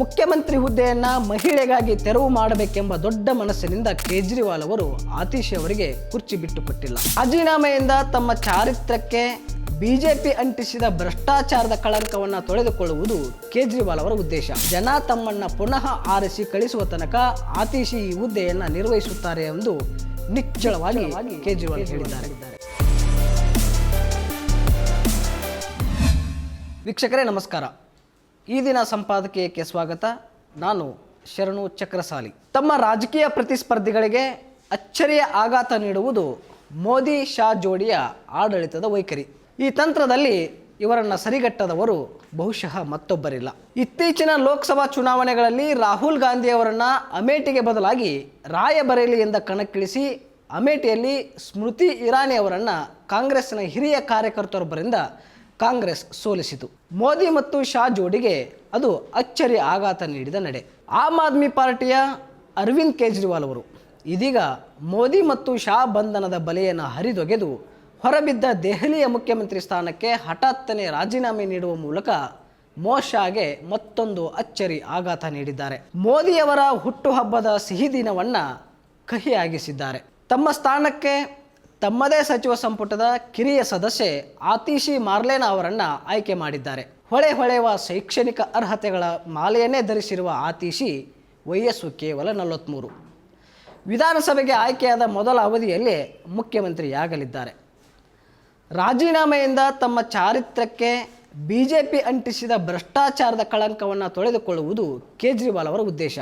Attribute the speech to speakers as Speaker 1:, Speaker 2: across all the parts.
Speaker 1: ಮುಖ್ಯಮಂತ್ರಿ ಹುದ್ದೆಯನ್ನು ಮಹಿಳೆಗಾಗಿ ತೆರವು ಮಾಡಬೇಕೆಂಬ ದೊಡ್ಡ ಮನಸ್ಸಿನಿಂದ ಕೇಜ್ರಿವಾಲ್ ಅವರು ಆತೀಶ್ ಅವರಿಗೆ ಕುರ್ಚಿ ಬಿಟ್ಟು ಕೊಟ್ಟಿಲ್ಲ ರಾಜೀನಾಮೆಯಿಂದ ತಮ್ಮ ಚಾರಿತ್ರಕ್ಕೆ ಬಿಜೆಪಿ ಅಂಟಿಸಿದ ಭ್ರಷ್ಟಾಚಾರದ ಕಳಂಕವನ್ನ ತೊಳೆದುಕೊಳ್ಳುವುದು ಕೇಜ್ರಿವಾಲ್ ಅವರ ಉದ್ದೇಶ. ಜನ ತಮ್ಮನ್ನ ಪುನಃ ಆರಿಸಿ ಕಳಿಸುವ ತನಕ ಆತೀಶಿ ಈ ಹುದ್ದೆಯನ್ನು ನಿರ್ವಹಿಸುತ್ತಾರೆ ಎಂದು ನಿಚ್ಚಳವಾಗಿ ಕೇಜ್ರಿವಾಲ್ ಹೇಳಿದ್ದಾರೆ. ವೀಕ್ಷಕರೇ, ನಮಸ್ಕಾರ. ಈ ದಿನ ಸಂಪಾದಕೀಯಕ್ಕೆ ಸ್ವಾಗತ. ನಾನು ಶರಣು ಚಕ್ರಸಾಲಿ. ತಮ್ಮ ರಾಜಕೀಯ ಪ್ರತಿಸ್ಪರ್ಧಿಗಳಿಗೆ ಅಚ್ಚರಿಯ ಆಘಾತ ನೀಡುವುದು ಮೋದಿ ಶಾ ಜೋಡಿಯ ಆಡಳಿತದ ವೈಖರಿ. ಈ ತಂತ್ರದಲ್ಲಿ ಇವರನ್ನು ಸರಿಗಟ್ಟದವರು ಬಹುಶಃ ಮತ್ತೊಬ್ಬರಿಲ್ಲ. ಇತ್ತೀಚಿನ ಲೋಕಸಭಾ ಚುನಾವಣೆಗಳಲ್ಲಿ ರಾಹುಲ್ ಗಾಂಧಿ ಅವರನ್ನ ಅಮೇಠಿಗೆ ಬದಲಾಗಿ ರಾಯಬರೇಲಿಯಿಂದ ಕಣಕ್ಕಿಳಿಸಿ ಅಮೇಠಿಯಲ್ಲಿ ಸ್ಮೃತಿ ಇರಾನಿ ಅವರನ್ನು ಕಾಂಗ್ರೆಸ್ನ ಹಿರಿಯ ಕಾರ್ಯಕರ್ತರೊಬ್ಬರಿಂದ ಕಾಂಗ್ರೆಸ್ ಸೋಲಿಸಿತು. ಮೋದಿ ಮತ್ತು ಶಾ ಜೋಡಿಗೆ ಅದು ಅಚ್ಚರಿ ಆಘಾತ ನೀಡಿದ ನಡೆ. ಆಮ್ ಆದ್ಮಿ ಪಾರ್ಟಿಯ ಅರವಿಂದ್ ಕೇಜ್ರಿವಾಲ್ ಅವರು, ಇದೀಗ ಮೋದಿ ಮತ್ತು ಶಾ ಬಂಧನದ ಬಲೆಯನ್ನು ಹರಿದೊಗೆದು ಹೊರಬಿದ್ದ ದೆಹಲಿಯ ಮುಖ್ಯಮಂತ್ರಿ ಸ್ಥಾನಕ್ಕೆ ಹಠಾತ್ತನೆ ರಾಜೀನಾಮೆ ನೀಡುವ ಮೂಲಕ ಮೋಶಾಗೆ ಮತ್ತೊಂದು ಅಚ್ಚರಿ ಆಘಾತ ನೀಡಿದ್ದಾರೆ. ಮೋದಿಯವರ ಹುಟ್ಟುಹಬ್ಬದ ಸಿಹಿ ದಿನವನ್ನ ಕಹಿಯಾಗಿಸಿದ್ದಾರೆ. ತಮ್ಮ ಸ್ಥಾನಕ್ಕೆ ತಮ್ಮದೇ ಸಚಿವ ಸಂಪುಟದ ಕಿರಿಯ ಸದಸ್ಯೆ ಆತೀಶಿ ಮಾರ್ಲೇನಾ ಅವರನ್ನು ಆಯ್ಕೆ ಮಾಡಿದ್ದಾರೆ. ಹೊಳೆ ಹೊಳೆಯುವ ಶೈಕ್ಷಣಿಕ ಅರ್ಹತೆಗಳ ಮಾಲೆಯನ್ನೇ ಧರಿಸಿರುವ ಆತೀಶಿ ವಯಸ್ಸು ಕೇವಲ ನಲವತ್ತ್ಮೂರು ವಿಧಾನಸಭೆಗೆ ಆಯ್ಕೆಯಾದ ಮೊದಲ ಅವಧಿಯಲ್ಲಿ ಮುಖ್ಯಮಂತ್ರಿಯಾಗಲಿದ್ದಾರೆ. ರಾಜೀನಾಮೆಯಿಂದ ತಮ್ಮ ಚಾರಿತ್ರಕ್ಕೆ ಪಿ ಅಂಟಿಸಿದ ಭ್ರಷ್ಟಾಚಾರದ ಕಳಂಕವನ್ನು ತೊಳೆದುಕೊಳ್ಳುವುದು ಕೇಜ್ರಿವಾಲ್ ಅವರ ಉದ್ದೇಶ.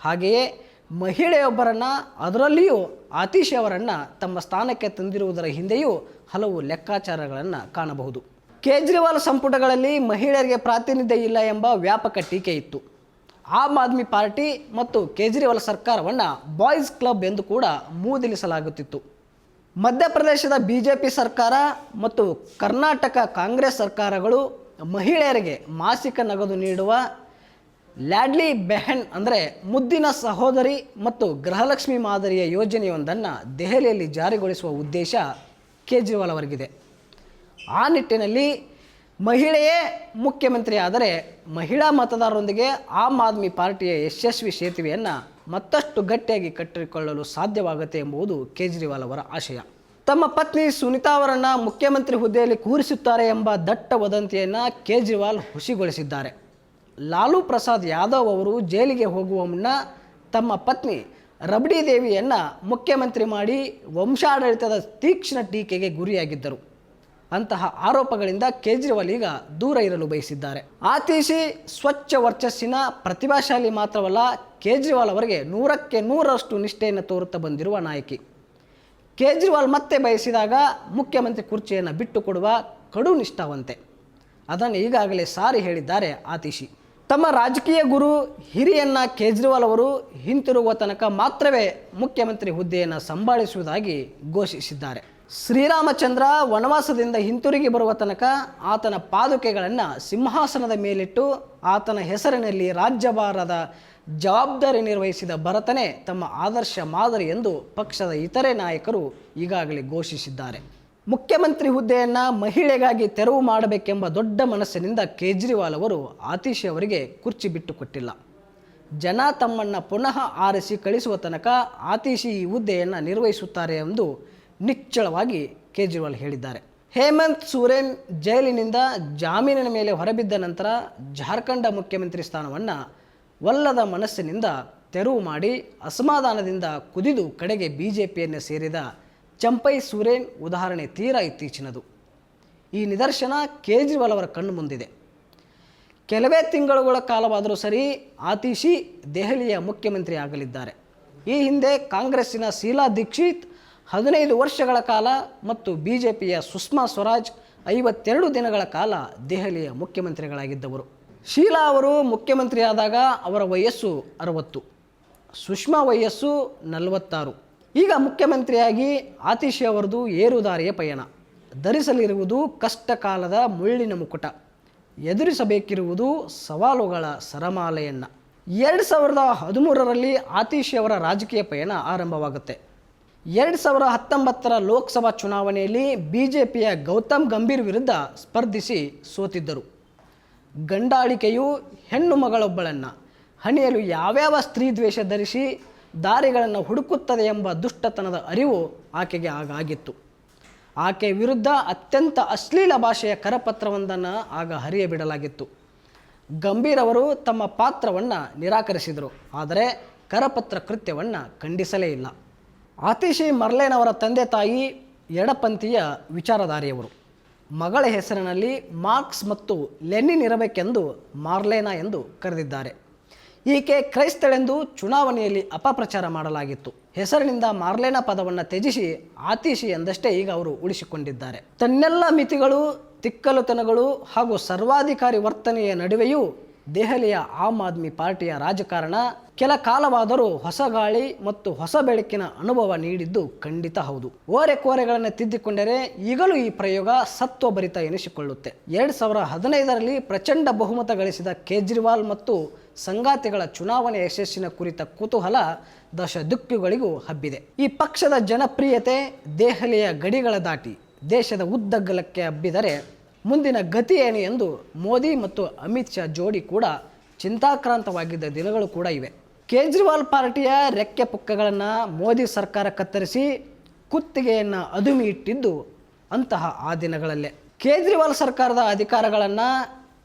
Speaker 1: ಹಾಗೆಯೇ ಮಹಿಳೆಯೊಬ್ಬರನ್ನ ಅದರಲ್ಲಿಯೂ ಆತೀಶ್ ಅವರನ್ನು ತಮ್ಮ ಸ್ಥಾನಕ್ಕೆ ತಂದಿರುವುದರ ಹಿಂದೆಯೂ ಹಲವು ಲೆಕ್ಕಾಚಾರಗಳನ್ನು ಕಾಣಬಹುದು. ಕೇಜ್ರಿವಾಲ್ ಸಂಪುಟಗಳಲ್ಲಿ ಮಹಿಳೆಯರಿಗೆ ಪ್ರಾತಿನಿಧ್ಯ ಇಲ್ಲ ಎಂಬ ವ್ಯಾಪಕ ಟೀಕೆ ಇತ್ತು. ಆಮ್ ಆದ್ಮಿ ಪಾರ್ಟಿ ಮತ್ತು ಕೇಜ್ರಿವಾಲ್ ಸರ್ಕಾರವನ್ನು ಬಾಯ್ಸ್ ಕ್ಲಬ್ ಎಂದು ಕೂಡ ಮೂದಿಲಿಸಲಾಗುತ್ತಿತ್ತು. ಮಧ್ಯಪ್ರದೇಶದ ಬಿ ಜೆ ಪಿ ಸರ್ಕಾರ ಮತ್ತು ಕರ್ನಾಟಕ ಕಾಂಗ್ರೆಸ್ ಸರ್ಕಾರಗಳು ಮಹಿಳೆಯರಿಗೆ ಮಾಸಿಕ ನಗದು ನೀಡುವ ಲ್ಯಾಡ್ಲಿ ಬೆಹನ್ ಅಂದರೆ ಮುದ್ದಿನ ಸಹೋದರಿ ಮತ್ತು ಗೃಹಲಕ್ಷ್ಮಿ ಮಾದರಿಯ ಯೋಜನೆಯೊಂದನ್ನು ದೆಹಲಿಯಲ್ಲಿ ಜಾರಿಗೊಳಿಸುವ ಉದ್ದೇಶ ಕೇಜ್ರಿವಾಲ್ ಅವರಿಗಿದೆ. ಆ ನಿಟ್ಟಿನಲ್ಲಿ ಮಹಿಳೆಯೇ ಮುಖ್ಯಮಂತ್ರಿ ಆದರೆ ಮಹಿಳಾ ಮತದಾರರೊಂದಿಗೆ ಆಮ್ ಆದ್ಮಿ ಪಾರ್ಟಿಯ ಯಶಸ್ವಿ ಸೇತುವೆಯನ್ನು ಮತ್ತಷ್ಟು ಗಟ್ಟಿಯಾಗಿ ಕಟ್ಟಿಕೊಳ್ಳಲು ಸಾಧ್ಯವಾಗುತ್ತೆ ಎಂಬುದು ಕೇಜ್ರಿವಾಲ್ ಅವರ ಆಶಯ. ತಮ್ಮ ಪತ್ನಿ ಸುನಿತಾ ಅವರನ್ನು ಮುಖ್ಯಮಂತ್ರಿ ಹುದ್ದೆಯಲ್ಲಿ ಕೂರಿಸುತ್ತಾರೆ ಎಂಬ ದಟ್ಟ ವದಂತಿಯನ್ನು ಕೇಜ್ರಿವಾಲ್ ಹುಸಿಗೊಳಿಸಿದ್ದಾರೆ. ಲಾಲು ಪ್ರಸಾದ್ ಯಾದವ್ ಅವರು ಜೈಲಿಗೆ ಹೋಗುವ ಮುನ್ನ ತಮ್ಮ ಪತ್ನಿ ರಬಡಿ ದೇವಿಯನ್ನು ಮುಖ್ಯಮಂತ್ರಿ ಮಾಡಿ ವಂಶಾಡಳಿತದ ತೀಕ್ಷ್ಣ ಟೀಕೆಗೆ ಗುರಿಯಾಗಿದ್ದರು. ಅಂತಹ ಆರೋಪಗಳಿಂದ ಕೇಜ್ರಿವಾಲ್ ಈಗ ದೂರ ಇರಲು ಬಯಸಿದ್ದಾರೆ. ಆತೀಶಿ ಸ್ವಚ್ಛ ವರ್ಚಸ್ಸಿನ ಪ್ರತಿಭಾಶಾಲಿ ಮಾತ್ರವಲ್ಲ ಕೇಜ್ರಿವಾಲ್ ಅವರಿಗೆ ನೂರಕ್ಕೆ ನೂರರಷ್ಟು ನಿಷ್ಠೆಯನ್ನು ತೋರುತ್ತಾ ಬಂದಿರುವ ನಾಯಕಿ. ಕೇಜ್ರಿವಾಲ್ ಮತ್ತೆ ಬಯಸಿದಾಗ ಮುಖ್ಯಮಂತ್ರಿ ಕುರ್ಚಿಯನ್ನು ಬಿಟ್ಟುಕೊಡುವ ಕಡು ನಿಷ್ಠಾವಂತೆ ಅದನ್ನು ಈಗಾಗಲೇ ಸಾರಿ ಹೇಳಿದ್ದಾರೆ ಆತೀಶಿ. ತಮ್ಮ ರಾಜಕೀಯ ಗುರು ಹಿರಿಯನ್ನ ಕೇಜ್ರಿವಾಲ್ ಅವರು ಹಿಂತಿರುಗುವ ತನಕ ಮಾತ್ರವೇ ಮುಖ್ಯಮಂತ್ರಿ ಹುದ್ದೆಯನ್ನು ಸಂಭಾಳಿಸುವುದಾಗಿ ಘೋಷಿಸಿದ್ದಾರೆ. ಶ್ರೀರಾಮಚಂದ್ರ ವನವಾಸದಿಂದ ಹಿಂತಿರುಗಿ ಬರುವ ತನಕ ಆತನ ಪಾದುಕೆಗಳನ್ನು ಸಿಂಹಾಸನದ ಮೇಲಿಟ್ಟು ಆತನ ಹೆಸರಿನಲ್ಲಿ ರಾಜ್ಯಭಾರದ ಜವಾಬ್ದಾರಿ ನಿರ್ವಹಿಸಿದ ಭರತನೇ ತಮ್ಮ ಆದರ್ಶ ಮಾದರಿ ಎಂದು ಪಕ್ಷದ ಇತರೆ ನಾಯಕರು ಈಗಾಗಲೇ ಘೋಷಿಸಿದ್ದಾರೆ. ಮುಖ್ಯಮಂತ್ರಿ ಹುದ್ದೆಯನ್ನು ಮಹಿಳೆಗಾಗಿ ತೆರವು ಮಾಡಬೇಕೆಂಬ ದೊಡ್ಡ ಮನಸ್ಸಿನಿಂದ ಕೇಜ್ರಿವಾಲ್ ಅವರು ಆತೀಶ್ ಅವರಿಗೆ ಕುರ್ಚಿ ಬಿಟ್ಟು ಕೊಟ್ಟಿಲ್ಲ. ಜನ ತಮ್ಮನ್ನು ಪುನಃ ಆರಿಸಿ ಕಳಿಸುವ ತನಕ ಆತೀಶಿ ಈ ಹುದ್ದೆಯನ್ನು ನಿರ್ವಹಿಸುತ್ತಾರೆ ಎಂದು ನಿಚ್ಚಳವಾಗಿ ಕೇಜ್ರಿವಾಲ್ ಹೇಳಿದ್ದಾರೆ. ಹೇಮಂತ್ ಸೂರೇನ್ ಜೈಲಿನಿಂದ ಜಾಮೀನಿನ ಮೇಲೆ ಹೊರಬಿದ್ದ ನಂತರ ಜಾರ್ಖಂಡ ಮುಖ್ಯಮಂತ್ರಿ ಸ್ಥಾನವನ್ನು ಒಲ್ಲದ ಮನಸ್ಸಿನಿಂದ ತೆರವು ಮಾಡಿ ಅಸಮಾಧಾನದಿಂದ ಕುದಿದು ಕಡೆಗೆ ಬಿ ಜೆ ಸೇರಿದ ಚಂಪೈ ಸುರೇನ್ ಉದಾಹರಣೆ ತೀರಾ ಇತ್ತೀಚಿನದು. ಈ ನಿದರ್ಶನ ಕೇಜ್ರಿವಾಲ್ ಅವರ ಕಣ್ಣು ಮುಂದಿದೆ. ಕೆಲವೇ ತಿಂಗಳುಗಳ ಕಾಲವಾದರೂ ಸರಿ ಆತಿಶಿ ದೆಹಲಿಯ ಮುಖ್ಯಮಂತ್ರಿ ಆಗಲಿದ್ದಾರೆ. ಈ ಹಿಂದೆ ಕಾಂಗ್ರೆಸ್ಸಿನ ಶೀಲಾ ದೀಕ್ಷಿತ್ ಹದಿನೈದು ವರ್ಷಗಳ ಕಾಲ ಮತ್ತು ಬಿ ಜೆ ಸುಷ್ಮಾ ಸ್ವರಾಜ್ ಐವತ್ತೆರಡು ದಿನಗಳ ಕಾಲ ದೆಹಲಿಯ ಮುಖ್ಯಮಂತ್ರಿಗಳಾಗಿದ್ದವರು. ಶೀಲಾ ಅವರು ಮುಖ್ಯಮಂತ್ರಿಯಾದಾಗ ಅವರ ವಯಸ್ಸು ಅರವತ್ತು. ಸುಷ್ಮಾ ವಯಸ್ಸು ನಲವತ್ತಾರು. ಈಗ ಮುಖ್ಯಮಂತ್ರಿಯಾಗಿ ಆತಿಶಿ ಅವರದು ಏರುದಾರಿಯ ಪಯಣ. ಧರಿಸಲಿರುವುದು ಕಷ್ಟ ಕಾಲದ ಮುಳ್ಳಿನ ಮುಕುಟ. ಎದುರಿಸಬೇಕಿರುವುದು ಸವಾಲುಗಳ ಸರಮಾಲೆಯನ್ನ. ಎರಡು ಸಾವಿರದ ಹದಿಮೂರರಲ್ಲಿ ಆತೀಶ್ ಅವರ ರಾಜಕೀಯ ಪಯಣ ಆರಂಭವಾಗುತ್ತೆ. ಎರಡು ಸಾವಿರ ಹತ್ತೊಂಬತ್ತರ ಲೋಕಸಭಾ ಚುನಾವಣೆಯಲ್ಲಿ ಬಿ ಜೆ ಪಿಯ ಗೌತಮ್ ಗಂಭೀರ್ ವಿರುದ್ಧ ಸ್ಪರ್ಧಿಸಿ ಸೋತಿದ್ದರು. ಗಂಡಾಳಿಕೆಯು ಹೆಣ್ಣು ಮಗಳೊಬ್ಬಳನ್ನು. ಹಣಿಯಲು ಯಾವ್ಯಾವ ಸ್ತ್ರೀ ದ್ವೇಷ ಧರಿಸಿ ದಾರಿಗಳನ್ನು ಹುಡುಕುತ್ತದೆ ಎಂಬ ದುಷ್ಟತನದ ಅರಿವು ಆಕೆಗೆ ಆಗಾಗಿತ್ತು ಆಕೆ ವಿರುದ್ಧ ಅತ್ಯಂತ ಅಶ್ಲೀಲ ಭಾಷೆಯ ಕರಪತ್ರವೊಂದನ್ನು ಆಗ ಹರಿಯ ಬಿಡಲಾಗಿತ್ತು ಗಂಭೀರ್ ಅವರು ತಮ್ಮ ಪಾತ್ರವನ್ನು ನಿರಾಕರಿಸಿದರು, ಆದರೆ ಕರಪತ್ರ ಕೃತ್ಯವನ್ನು ಖಂಡಿಸಲೇ ಇಲ್ಲ. ಆತಿಶಿ ಅವರ ತಂದೆ ತಾಯಿ ಎಡಪಂಥೀಯ ವಿಚಾರಧಾರಿಯವರು. ಮಗಳ ಹೆಸರಿನಲ್ಲಿ ಮಾರ್ಕ್ಸ್ ಮತ್ತು ಲೆನಿನ್ ಇರಬೇಕೆಂದು ಮಾರ್ಲೇನಾ ಎಂದು ಕರೆದಿದ್ದಾರೆ. ಈಕೆ ಕ್ರೈಸ್ತಳೆಂದು ಚುನಾವಣೆಯಲ್ಲಿ ಅಪಪ್ರಚಾರ ಮಾಡಲಾಗಿತ್ತು. ಹೆಸರಿನಿಂದ ಮಾರ್ಲೇನ ಪದವನ್ನು ತ್ಯಜಿಸಿ ಆತಿಶಿ ಎಂದಷ್ಟೇ ಈಗ ಅವರು ಉಳಿಸಿಕೊಂಡಿದ್ದಾರೆ. ತನ್ನೆಲ್ಲ ಮಿತಿಗಳು, ತಿಕ್ಕಲುತನಗಳು ಹಾಗೂ ಸರ್ವಾಧಿಕಾರಿ ವರ್ತನೆಯ ನಡುವೆಯೂ ದೆಹಲಿಯ ಆಮ್ ಆದ್ಮಿ ಪಾರ್ಟಿಯ ರಾಜಕಾರಣ ಕೆಲ ಕಾಲವಾದರೂ ಹೊಸ ಗಾಳಿ ಮತ್ತು ಹೊಸ ಬೆಳಕಿನ ಅನುಭವ ನೀಡಿದ್ದು ಖಂಡಿತ ಹೌದು. ಓರೆ ಕೋರೆಗಳನ್ನು ತಿದ್ದಿಕೊಂಡರೆ ಈಗಲೂ ಈ ಪ್ರಯೋಗ ಸತ್ವಭರಿತ ಎನಿಸಿಕೊಳ್ಳುತ್ತೆ. ಎರಡು ಸಾವಿರ ಹದಿನೈದರಲ್ಲಿ ಪ್ರಚಂಡ ಬಹುಮತ ಗಳಿಸಿದ ಕೇಜ್ರಿವಾಲ್ ಮತ್ತು ಸಂಗಾತಿಗಳ ಚುನಾವಣೆ ಯಶಸ್ಸಿನ ಕುರಿತ ಕುತೂಹಲ ದಶದಿಕ್ಕುಗಳಿಗೂ ಹಬ್ಬಿದೆ. ಈ ಪಕ್ಷದ ಜನಪ್ರಿಯತೆ ದೆಹಲಿಯ ಗಡಿಗಳ ದಾಟಿ ದೇಶದ ಉದ್ದಗಲಕ್ಕೆ ಹಬ್ಬಿದರೆ ಮುಂದಿನ ಗತಿ ಏನು ಎಂದು ಮೋದಿ ಮತ್ತು ಅಮಿತ್ ಶಾ ಜೋಡಿ ಕೂಡ ಚಿಂತಾಕ್ರಾಂತವಾಗಿದ್ದ ದಿನಗಳು ಕೂಡ ಇವೆ. ಕೇಜ್ರಿವಾಲ್ ಪಾರ್ಟಿಯ ರೆಕ್ಕೆ ಪುಕ್ಕಗಳನ್ನು ಮೋದಿ ಸರ್ಕಾರ ಕತ್ತರಿಸಿ ಕುತ್ತಿಗೆಯನ್ನು ಅದುಮಿ ಇಟ್ಟಿದ್ದು ಅಂತಹ ಆ ದಿನಗಳಲ್ಲೇ. ಕೇಜ್ರಿವಾಲ್ ಸರ್ಕಾರದ ಅಧಿಕಾರಗಳನ್ನು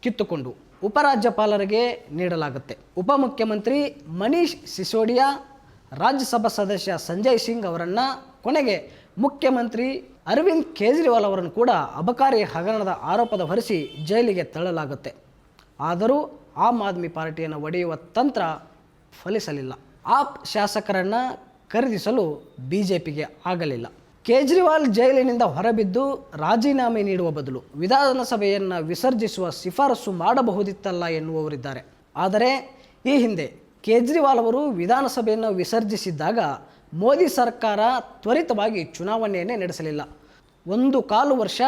Speaker 1: ಕಿತ್ತುಕೊಂಡು ಉಪರಾಜ್ಯಪಾಲರಿಗೆ ನೀಡಲಾಗುತ್ತೆ. ಉಪಮುಖ್ಯಮಂತ್ರಿ ಮನೀಶ್ ಸಿಸೋಡಿಯಾ, ರಾಜ್ಯಸಭಾ ಸದಸ್ಯ ಸಂಜಯ್ ಸಿಂಗ್ ಅವರನ್ನು ಕೊನೆಗೆ ಮುಖ್ಯಮಂತ್ರಿ ಅರವಿಂದ್ ಕೇಜ್ರಿವಾಲ್ ಅವರನ್ನು ಕೂಡ ಅಬಕಾರಿ ಹಗರಣದ ಆರೋಪದ ಹೊರಿಸಿ ಜೈಲಿಗೆ ತಳ್ಳಲಾಗುತ್ತೆ. ಆದರೂ ಆಮ್ ಆದ್ಮಿ ಪಾರ್ಟಿಯನ್ನು ಒಡೆಯುವ ತಂತ್ರ ಫಲಿಸಲಿಲ್ಲ. ಆಪ್ ಶಾಸಕರನ್ನು ಖರೀದಿಸಲು ಬಿ ಆಗಲಿಲ್ಲ. ಕೇಜ್ರಿವಾಲ್ ಜೈಲಿನಿಂದ ಹೊರಬಿದ್ದು ರಾಜೀನಾಮೆ ನೀಡುವ ಬದಲು ವಿಧಾನಸಭೆಯನ್ನು ವಿಸರ್ಜಿಸುವ ಶಿಫಾರಸು ಮಾಡಬಹುದಿತ್ತಲ್ಲ ಎನ್ನುವವರಿದ್ದಾರೆ. ಆದರೆ ಈ ಹಿಂದೆ ಕೇಜ್ರಿವಾಲ್ ಅವರು ವಿಧಾನಸಭೆಯನ್ನು ವಿಸರ್ಜಿಸಿದ್ದಾಗ ಮೋದಿ ಸರ್ಕಾರ ತ್ವರಿತವಾಗಿ ಚುನಾವಣೆಯನ್ನೇ ನಡೆಸಲಿಲ್ಲ. ಒಂದು ಕಾಲು ವರ್ಷ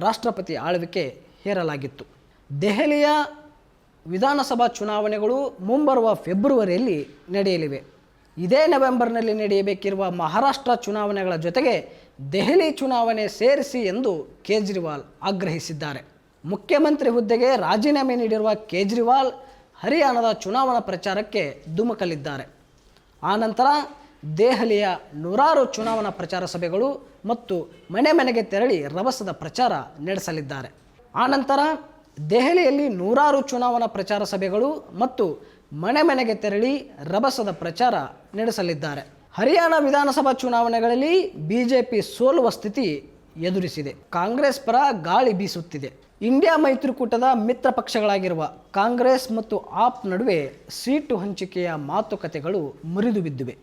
Speaker 1: ರಾಷ್ಟ್ರಪತಿ ಆಳ್ವಿಕೆ ಹೇರಲಾಗಿತ್ತು. ದೆಹಲಿಯ ವಿಧಾನಸಭಾ ಚುನಾವಣೆಗಳು ಮುಂಬರುವ ಫೆಬ್ರವರಿಯಲ್ಲಿ ನಡೆಯಲಿವೆ. ಇದೇ ನವೆಂಬರ್ನಲ್ಲಿ ನಡೆಯಬೇಕಿರುವ ಮಹಾರಾಷ್ಟ್ರ ಚುನಾವಣೆಗಳ ಜೊತೆಗೆ ದೆಹಲಿ ಚುನಾವಣೆ ಸೇರಿಸಿ ಎಂದು ಕೇಜ್ರಿವಾಲ್ ಆಗ್ರಹಿಸಿದ್ದಾರೆ. ಮುಖ್ಯಮಂತ್ರಿ ಹುದ್ದೆಗೆ ರಾಜೀನಾಮೆ ನೀಡಿರುವ ಕೇಜ್ರಿವಾಲ್ ಹರಿಯಾಣದ ಚುನಾವಣಾ ಪ್ರಚಾರಕ್ಕೆ ಧುಮುಕಲಿದ್ದಾರೆ. ಆನಂತರ ದೆಹಲಿಯ ನೂರಾರು ಚುನಾವಣಾ ಪ್ರಚಾರ ಸಭೆಗಳು ಮತ್ತು ಮನೆ ಮನೆಗೆ ತೆರಳಿ ರಭಸದ ಪ್ರಚಾರ ನಡೆಸಲಿದ್ದಾರೆ. ಆನಂತರ ದೆಹಲಿಯಲ್ಲಿ ನೂರಾರು ಚುನಾವಣಾ ಪ್ರಚಾರ ಸಭೆಗಳು ಮತ್ತು ಮನೆ ಮನೆಗೆ ತೆರಳಿ ರಭಸದ ಪ್ರಚಾರ ನಡೆಸಲಿದ್ದಾರೆ. ಹರಿಯಾಣ ವಿಧಾನಸಭಾ ಚುನಾವಣೆಗಳಲ್ಲಿ ಬಿಜೆಪಿ ಸೋಲುವ ಸ್ಥಿತಿ ಎದುರಿಸಿದೆ. ಕಾಂಗ್ರೆಸ್ ಪರ ಗಾಳಿ ಬೀಸುತ್ತಿದೆ. ಇಂಡಿಯಾ ಮೈತ್ರಿಕೂಟದ ಮಿತ್ರ ಪಕ್ಷಗಳಾಗಿರುವ ಕಾಂಗ್ರೆಸ್ ಮತ್ತು ಆಪ್ ನಡುವೆ ಸೀಟು ಹಂಚಿಕೆಯ ಮಾತುಕತೆಗಳು ಮುರಿದು ಬಿದ್ದಿವೆ.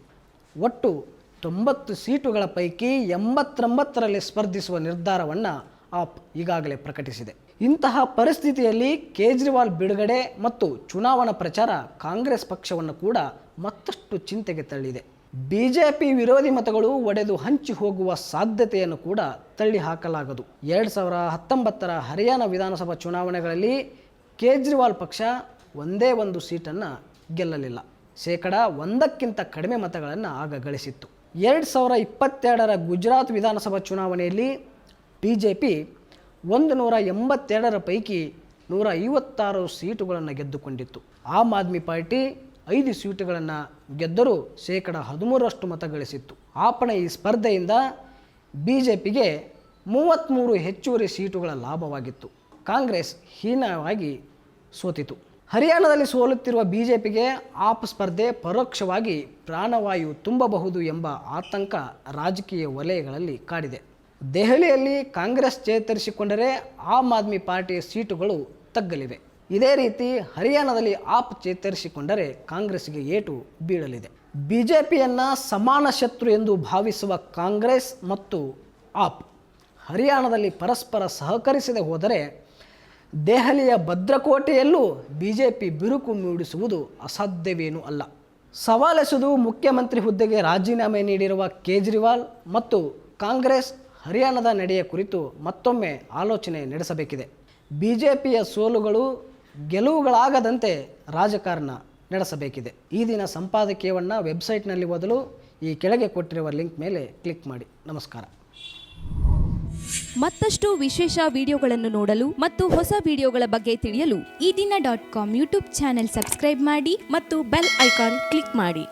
Speaker 1: ಒಟ್ಟು ತೊಂಬತ್ತು ಸೀಟುಗಳ ಪೈಕಿ ಎಂಬತ್ತೊಂಬತ್ತರಲ್ಲಿ ಸ್ಪರ್ಧಿಸುವ ನಿರ್ಧಾರವನ್ನು ಆಪ್ ಈಗಾಗಲೇ ಪ್ರಕಟಿಸಿದೆ. ಇಂತಹ ಪರಿಸ್ಥಿತಿಯಲ್ಲಿ ಕೇಜ್ರಿವಾಲ್ ಬಿಡುಗಡೆ ಮತ್ತು ಚುನಾವಣಾ ಪ್ರಚಾರ ಕಾಂಗ್ರೆಸ್ ಪಕ್ಷವನ್ನು ಕೂಡ ಮತ್ತಷ್ಟು ಚಿಂತೆಗೆ ತಳ್ಳಿದೆ. ಬಿಜೆಪಿ ವಿರೋಧಿ ಮತಗಳು ಒಡೆದು ಹಂಚಿ ಹೋಗುವ ಸಾಧ್ಯತೆಯನ್ನು ಕೂಡ ತಳ್ಳಿ ಹಾಕಲಾಗದು ಎರಡು ಸಾವಿರ ಹತ್ತೊಂಬತ್ತರ ಹರಿಯಾಣ ವಿಧಾನಸಭಾ ಚುನಾವಣೆಗಳಲ್ಲಿ ಕೇಜ್ರಿವಾಲ್ ಪಕ್ಷ ಒಂದೇ ಒಂದು ಸೀಟನ್ನು ಗೆಲ್ಲಲಿಲ್ಲ. ಶೇಕಡ ಒಂದಕ್ಕಿಂತ ಕಡಿಮೆ ಮತಗಳನ್ನು ಆಗ ಗಳಿಸಿತ್ತು. ಎರಡು ಸಾವಿರ ಇಪ್ಪತ್ತೆರಡರ ಗುಜರಾತ್ ವಿಧಾನಸಭಾ ಚುನಾವಣೆಯಲ್ಲಿ ಬಿ ಜೆ ಪಿ ಒಂದು ನೂರ ಎಂಬತ್ತೆರಡರ ಪೈಕಿ ನೂರ ಐವತ್ತಾರು ಸೀಟುಗಳನ್ನು ಗೆದ್ದುಕೊಂಡಿತ್ತು. ಆಮ್ ಆದ್ಮಿ ಪಾರ್ಟಿ ಐದು ಸೀಟುಗಳನ್ನು ಗೆದ್ದರೂ ಶೇಕಡ ಹದಿಮೂರರಷ್ಟು ಮತ ಗಳಿಸಿತ್ತು ಆಪಣ ಈ ಸ್ಪರ್ಧೆಯಿಂದ ಬಿ ಜೆ ಪಿಗೆ ಮೂವತ್ತ್ಮೂರು ಹೆಚ್ಚುವರಿ ಸೀಟುಗಳ ಲಾಭವಾಗಿತ್ತು. ಕಾಂಗ್ರೆಸ್ ಹೀನವಾಗಿ ಸೋತಿತು. ಹರಿಯಾಣದಲ್ಲಿ ಸೋಲುತ್ತಿರುವ ಬಿ ಜೆ ಪಿಗೆ ಆಪ್ ಸ್ಪರ್ಧೆ ಪರೋಕ್ಷವಾಗಿ ಪ್ರಾಣವಾಯು ತುಂಬಬಹುದು ಎಂಬ ಆತಂಕ ರಾಜಕೀಯ ವಲಯಗಳಲ್ಲಿ ಕಾಡಿದೆ. ದೆಹಲಿಯಲ್ಲಿ ಕಾಂಗ್ರೆಸ್ ಚೇತರಿಸಿಕೊಂಡರೆ ಆಮ್ ಆದ್ಮಿ ಪಾರ್ಟಿಯ ಸೀಟುಗಳು ತಗ್ಗಲಿವೆ. ಇದೇ ರೀತಿ ಹರಿಯಾಣದಲ್ಲಿ ಆಪ್ ಚೇತರಿಸಿಕೊಂಡರೆ ಕಾಂಗ್ರೆಸ್ಗೆ ಏಟು ಬೀಳಲಿದೆ. ಬಿಜೆಪಿಯನ್ನು ಸಮಾನ ಶತ್ರು ಎಂದು ಭಾವಿಸುವ ಕಾಂಗ್ರೆಸ್ ಮತ್ತು ಆಪ್ ಹರಿಯಾಣದಲ್ಲಿ ಪರಸ್ಪರ ಸಹಕರಿಸದೆ ಹೋದರೆ ದೆಹಲಿಯ ಭದ್ರಕೋಟೆಯಲ್ಲೂ ಬಿಜೆಪಿ ಬಿರುಕು ಮೂಡಿಸುವುದು ಅಸಾಧ್ಯವೇನೂ ಅಲ್ಲ. ಸವಾಲೆಸೆದು ಮುಖ್ಯಮಂತ್ರಿ ಹುದ್ದೆಗೆ ರಾಜೀನಾಮೆ ನೀಡಿರುವ ಕೇಜ್ರಿವಾಲ್ ಮತ್ತು ಕಾಂಗ್ರೆಸ್ ಹರಿಯಾಣದ ನಡೆಯ ಕುರಿತು ಮತ್ತೊಮ್ಮೆ ಆಲೋಚನೆ ನಡೆಸಬೇಕಿದೆ. ಬಿಜೆಪಿಯ ಸೋಲುಗಳು ಗೆಲುವುಗಳಾಗದಂತೆ ರಾಜಕಾರಣ ನಡೆಸಬೇಕಿದೆ. ಈ ದಿನ ಸಂಪಾದಕೀಯವನ್ನು ವೆಬ್ಸೈಟ್ನಲ್ಲಿ ಓದಲು ಈ ಕೆಳಗೆ ಕೊಟ್ಟಿರುವ ಲಿಂಕ್ ಮೇಲೆ ಕ್ಲಿಕ್ ಮಾಡಿ. ನಮಸ್ಕಾರ.
Speaker 2: ಮತ್ತಷ್ಟು ವಿಶೇಷ ವಿಡಿಯೋಗಳನ್ನು ನೋಡಲು ಮತ್ತು ಹೊಸ ವಿಡಿಯೋಗಳ ಬಗ್ಗೆ ತಿಳಿಯಲು
Speaker 3: Eedina dot com YouTube channel subscribe ಮಾಡಿ
Speaker 2: ಮತ್ತು ಬೆಲ್ ಐಕಾನ್ ಕ್ಲಿಕ್ ಮಾಡಿ.